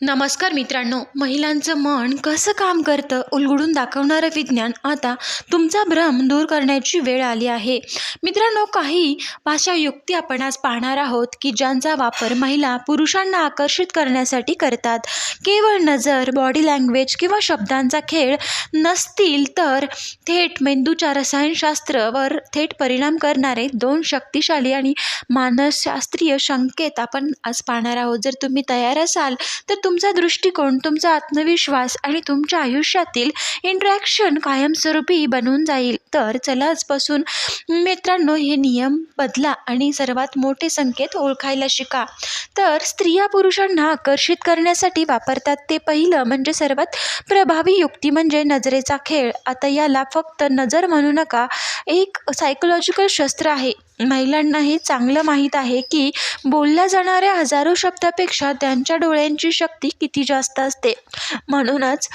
नमस्कार मित्रांनो महिलांचं मन कसं काम करतं उलगडून दाखवणारं विज्ञान आता तुमचा भ्रम दूर करण्याची वेळ आली आहे. मित्रांनो काही भाषा युक्ती आपण आज पाहणार आहोत की ज्यांचा वापर महिला पुरुषांना आकर्षित करण्यासाठी करतात. केवळ नजर बॉडी लँग्वेज किंवा शब्दांचा खेळ नसतील तर थेट मेंदूच्या रसायनशास्त्रावर थेट परिणाम करणारे दोन शक्तिशाली आणि मानसशास्त्रीय संकेत आपण आज पाहणार आहोत. जर तुम्ही तयार असाल तर तुमचा दृष्टिकोन तुमचा आत्मविश्वास आणि तुमच्या आयुष्यातील इंट्रॅक्शन कायमस्वरूपी बनून जाईल. तर चला आजपासून मित्रांनो हे नियम बदला आणि सर्वात मोठे संकेत ओळखायला शिका. तर स्त्रिया पुरुषांना आकर्षित करण्यासाठी वापरतात ते पहिलं म्हणजे सर्वात प्रभावी युक्ती म्हणजे नजरेचा खेळ. आता याला फक्त नजर म्हणू नका एक सायकोलॉजिकल शस्त्र आहे. महिलांना हे चांगलं माहीत आहे की बोलल्या जाणाऱ्या हजारो शब्दापेक्षा त्यांच्या डोळ्यांची शक्ती किती जास्त असते. म्हणूनच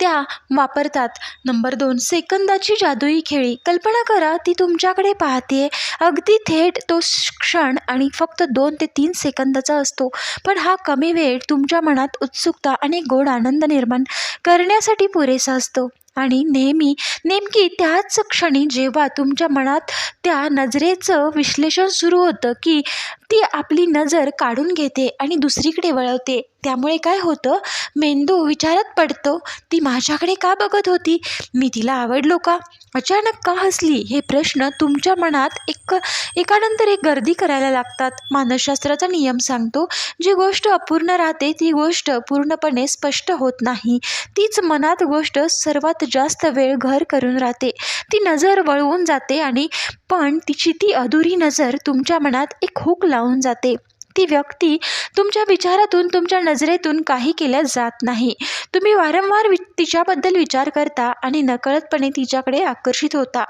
त्या वापरतात. नंबर दोन सेकंदाची जादुई खेळी. कल्पना करा ती तुमच्याकडे पाहते अगदी थेट तो क्षण आणि फक्त दोन ते तीन सेकंदाचा असतो. पण हा कमी वेळ तुमच्या मनात उत्सुकता आणि गोड आनंद निर्माण करण्यासाठी पुरेसा असतो. आणि नेहमी नेमकी त्याच क्षणी जेव्हा तुमच्या मनात त्या नजरेचं विश्लेषण सुरू होतं की ती आपली नजर काढून घेते आणि दुसरीकडे वळवते त्यामुळे काय होतं? मेंदू विचारात पडतो ती माझ्याकडे का बघत होती? मी तिला आवडलो का? अचानक का हसली? हे प्रश्न तुमच्या मनात एक एकानंतर एक गर्दी करायला लागतात. मानसशास्त्राचा नियम सांगतो जी गोष्ट अपूर्ण राहते ती गोष्ट पूर्णपणे स्पष्ट होत नाही. तीच मनात गोष्ट सर्वात जास्त वेळ घर करून राहते. ती नजर वळवून जाते आणि पण तिची ती अधुरी नजर तुमच्या मनात एक हुक लावून जाते. ती व्यक्ती तुमच्या विचारातून तुमच्या नजरेतून काही केल्या जात नाही. तुम्ही वारंवार वि तिच्याबद्दल विचार करता आणि नकळतपणे तिच्याकडे आकर्षित होता.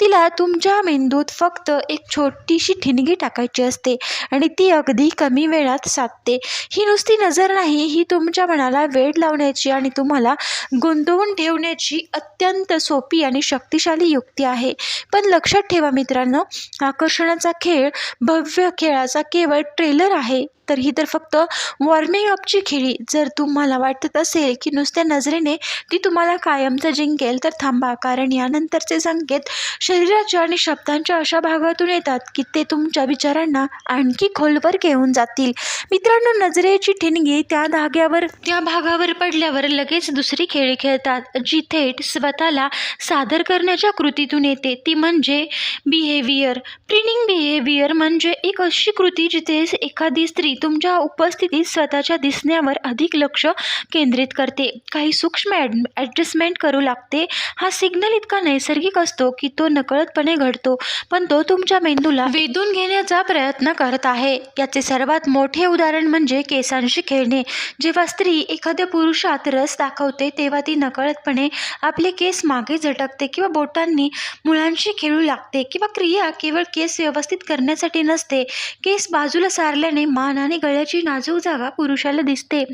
तिला तुमच्या मेंदूत फक्त एक छोटीशी ठिणगी टाकायची असते आणि ती अगदी कमी वेळात साधते. ही नुसती नजर नाही ही तुमच्या मनाला वेळ लावण्याची आणि तुम्हाला गुंतवून ठेवण्याची अत्यंत सोपी आणि शक्तिशाली युक्ती आहे. पण लक्षात ठेवा मित्रांनो आकर्षणाचा खेळ भव्य खेळाचा केवळ ट्रेलर आहे. तर ही तर फक्त वॉर्मिंग अपची खेळी. जर तुम्हाला वाटत असेल की नुसत्या नजरेने ती तुम्हाला कायमचं जिंकेल तर थांबा. कारण यानंतरचे संकेत शरीराच्या आणि शब्दांच्या अशा भागातून येतात की ते तुमच्या विचारांना आणखी खोलवर घेऊन जातील. मित्रांनो नजरेची ठिणगी त्या धाग्यावर त्या भागावर पडल्यावर लगेच दुसरी खेळी खेळतात जी थेट स्वतःला सादर करण्याच्या कृतीतून येते. ती म्हणजे बिहेवियर प्रिनिंग बिहेवियर म्हणजे एक अशी कृती जिथे एखादी स्त्री तुमच्या उपस्थितीत स्वतःच्या दिसण्यावर अधिक लक्ष केंद्रित करते. काही सूक्ष्म ॲड ॲडजस्टमेंट करू लागते. हा सिग्नल इतका नैसर्गिक असतो की तो नकळतपणे घडतो पण तो तुमच्या मेंदूला वेधून घेण्याचा प्रयत्न करत आहे. याचे सर्वात मोठे उदाहरण म्हणजे केसांशी खेळणे. जेव्हा स्त्री एखाद्या पुरुषात रस दाखवते तेव्हा ती नकळतपणे आपले केस मागे झटकते किंवा बोटांनी मुळांशी खेळू लागते किंवा क्रिया केवळ केस व्यवस्थित करण्यासाठी नसते. केस बाजूला सारल्याने मान आणि गळ्याची नाजूक जागा पुरुषाला दिसते.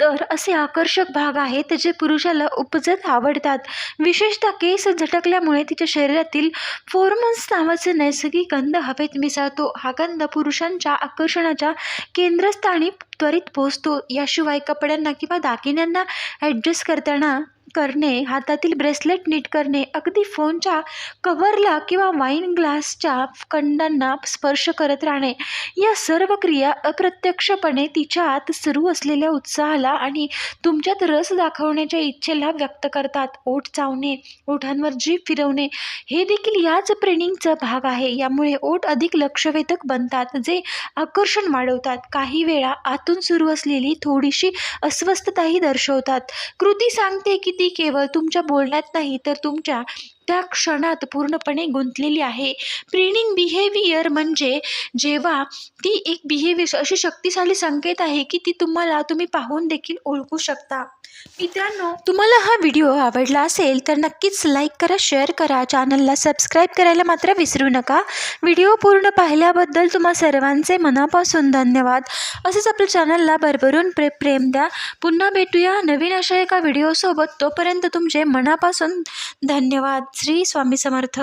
तर असे आकर्षक भाग आहेत जे पुरुषाला उपजत आवडतात. विशेषतः केस झटकल्यामुळे तिच्या शरीरातील फोर्मन्स नावाचे नैसर्गिक गंध हवेत मिसळतो. हा गंध पुरुषांच्या आकर्षणाच्या केंद्रस्थानी त्वरित पोहोचतो. याशिवाय कपड्यांना किंवा दागिन्यांना ॲडजस्ट करताना करणे हातातील ब्रेसलेट नीट करणे अगदी फोनच्या कव्हरला किंवा वाईन ग्लासच्या कंडांना स्पर्श करत राहणे या सर्व क्रिया अप्रत्यक्षपणे तिच्या आत सुरू असलेल्या उत्साहाला आणि तुमच्यात रस दाखवण्याच्या इच्छेला व्यक्त करतात. ओठ चावणे ओठांवर जीभ फिरवणे हे देखील याच प्रेनिंगचा भाग आहे. यामुळे ओठ अधिक लक्षवेधक बनतात जे आकर्षण वाढवतात. काही वेळा आतून सुरू असलेली थोडीशी अस्वस्थताही दर्शवतात. कृती सांगते की ती केवळ तुमच्या बोलण्यात नाही तर तुमच्या त्या क्षणात पूर्णपणे गुंतलेली आहे. प्रिनिंग बिहेवियर म्हणजे जेव्हा ती एक बिहेवियर अशी शक्तिशाली संकेत आहे की ती तुम्हाला तुम्ही पाहून देखील ओळखू शकता. मित्रांनो तुम्हाला हा व्हिडिओ आवडला असेल तर नक्कीच लाईक करा शेअर करा चॅनलला सबस्क्राईब करायला मात्र विसरू नका. व्हिडिओ पूर्ण पाहिल्याबद्दल तुम्हा सर्वांचे मनापासून धन्यवाद. असेच आपल्या चॅनलला भरभरून प्रे प्रेम द्या. पुन्हा भेटूया नवीन अशा एका व्हिडिओसोबत. तोपर्यंत तुमचे मनापासून धन्यवाद. श्री स्वामी समर्थ.